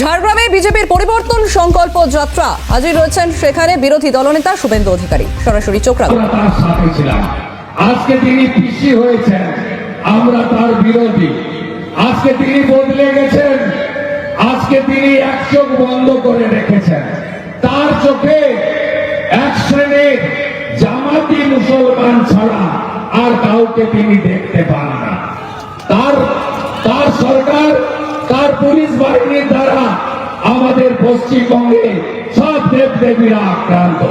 ঝাড়গ্রামে বিজেপির পরিবর্তন সংকল্প যাত্রা। আজই রয়েছেন সেখানে বিরোধী দলনেতা শুভেন্দু অধিকারী। সরাসরি চোখ তার সাথে আজকে তিনি পিসি হয়েছেন। আমরা তার বিরোধী। আজকে তিনি বদলে গেছেন। আজকে তিনি এক চোখ বন্ধ করে রেখেছেন। তার চোখে এক শ্রেণির জামাতি মুসলমান ছাড়া আর কাউকে তিনি দেখতে পান না। তার তার তার পুলিশ বাহিনীর দ্বারা আমাদের পশ্চিমবঙ্গে সব দেব দেবীরা আক্রান্ত।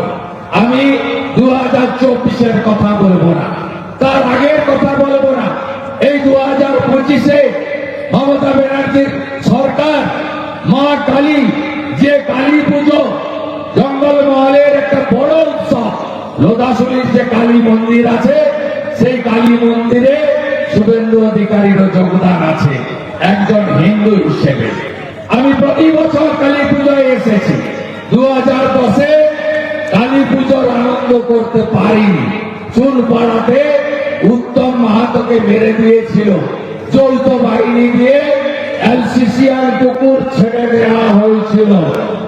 আমি দু হাজার চব্বিশের কথা বলব না। তার আগের কথা বলব না। এই দু হাজার পঁচিশে মমতা ব্যানার্জির সরকার মা কালী, যে কালী পুজো জঙ্গলমহলের একটা বড় উৎসব লোদাশুলির যে কালী মন্দির আছে, সেই কালী মন্দিরে শুভেন্দু অধিকারীরও যোগদান আছে। একজন হিন্দু হিসেবে। আমি প্রতি বছর কালী পুজোয় এসেছি। দু হাজার দশে কালী পুজোর আনন্দ করতে পারিনি। চুল পাড়াতে উত্তম মাহাতোকে মেরে দিয়েছিল। চৌথ বাহিনী দিয়ে এলসিসিআর পুকুর ছেড়ে দেওয়া হয়েছিল।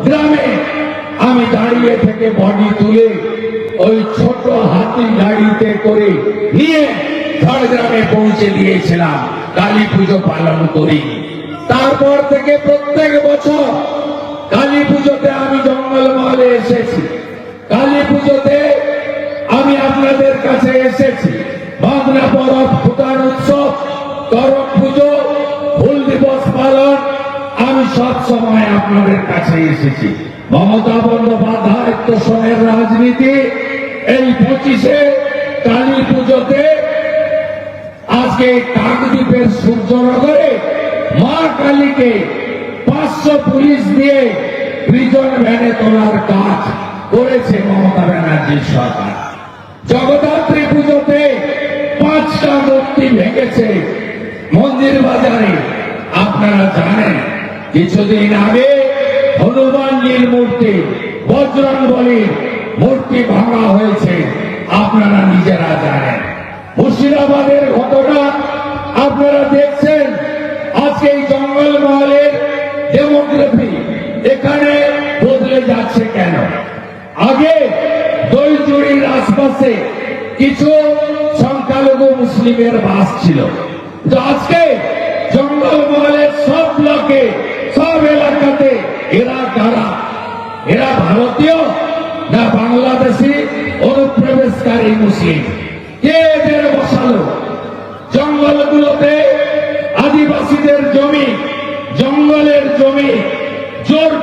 গ্রামে আমি দাঁড়িয়ে থেকে বডি তুলে ওই ছোট হাতি গাড়িতে করে নিয়ে ঝাড়গ্রামে পৌঁছে দিয়েছিলাম। কালী পুজো পালন করি। তারপর থেকে প্রত্যেক বছর কালী পুজোতে আমি জঙ্গলমহলে এসেছি। কালী পুজোতে আমি আপনাদের কাছে এসেছি। বাংলা পরব ভুটান উৎসব, করম পুজো, ফুল দিবস পালন, আমি সব সময় আপনাদের কাছে এসেছি। মমতা বন্দ্যোপাধ্যায় তোষণের রাজনীতি, এই পঁচিশে কালী পুজোতে আজকে কাকদ্বীপের সূর্যনগরে মা কালীকে পাঁচশো পুলিশ দিয়ে প্রিজন ভ্যানে তোলার কাজ করেছে মমতা ব্যানার্জির সরকার। জগদ্ধাত্রী পুজোতে পাঁচটা মূর্তি ভেঙেছে মন্দির বাজারে। আপনারা জানেন, কিছুদিন আগে হনুমানজির মূর্তি, বজরং বলির মূর্তি ভাঙা হয়েছে। আপনারা নিজেরা জানেন। মুর্শিদাবাদের ঘটনা আপনারা দেখছেন। আজকে এই জঙ্গলমহলের ডেমোগ্রাফি এখানে বদলে যাচ্ছে কেন? আগে দইচুরির আশপাশে কিছু সংখ্যালঘু মুসলিমের বাস ছিল। তো আজকে জঙ্গলমহলের সব ব্লকে, সব এলাকাতে এরা কারা? এরা ভারতীয় না বাংলাদেশি অনুপ্রবেশকারী মুসলিম? কে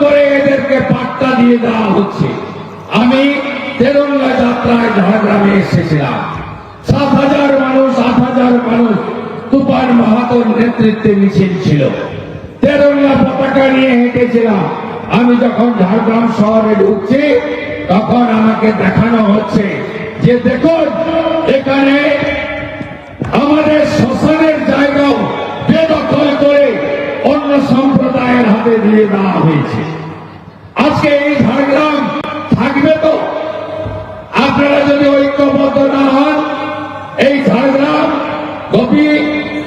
করে এদেরকে পাট্টা দিয়ে দেওয়া হচ্ছে। আমি তেরঙ্গা যাত্রায় ঝাড়গ্রামে এসেছিলাম। সাত হাজার মানুষ, আট হাজার মানুষ তুফান মাহাতোর নেতৃত্বে মিছিল ছিল। তেরঙ্গা পতাকা নিয়ে হেঁটেছিলাম। আমি যখন ঝাড়গ্রাম শহরে ঢুকছি, তখন আমাকে দেখানো হচ্ছে যে, দেখুন, এখানে আমাদের শ্মশানের সম্প্রদায়ের হাতে দিয়ে দেওয়া হয়েছে। আজকে এই ঝাড়গ্রাম থাকবে তো? আপনারা যদি ঐক্যবদ্ধ না হন, এই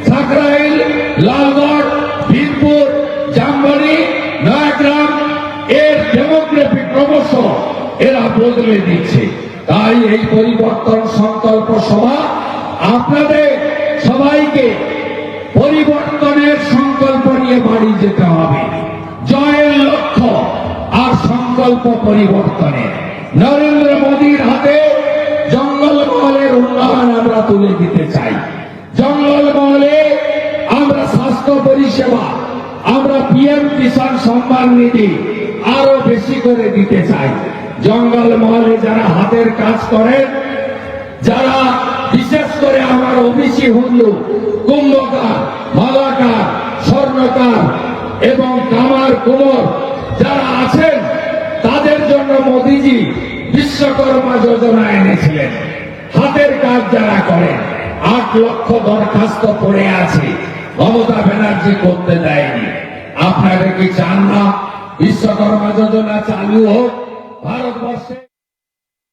সাকরাইল, লালগড়, ভীমপুর, জামবাড়ি, নয়াগ্রাম, এর ডেমোগ্রাফি ক্রমশ এরা বদলে দিচ্ছে। তাই এই পরিবর্তন সংকল্প সভা আপনাদের সবাইকে পরিবর্তনের সংকল্প নিয়ে বাড়ি যেতে হবে। জয়ের লক্ষ্য আর সংকল্প পরিবর্তনের। নরেন্দ্র মোদীর হাতে জঙ্গলমহলের উন্নয়ন আমরা তুলে দিতে চাই। জঙ্গলমহলে আমরা স্বাস্থ্য পরিষেবা, আমরা পিএম কিষাণ সম্মান নিধি আরও বেশি করে দিতে চাই। জঙ্গলমহলে যারা হাতের কাজ করেন, যারা বিশেষ করে আমার ওবিসি হুল্লু কুম্ভকার, মালাকার স্বর্ণকার এবং কামার কুমোর যারা আছেন, তাদের জন্য মোদিজি বিশ্বকর্মা যোজনা এনেছিলেন। হাতের কাজ যারা করেন আট লক্ষ দরখাস্ত পড়ে আছে, মমতা ব্যানার্জি করতে দেয়নি। আপনারা কি চান না? বিশ্বকর্মা যোজনা চালু হোক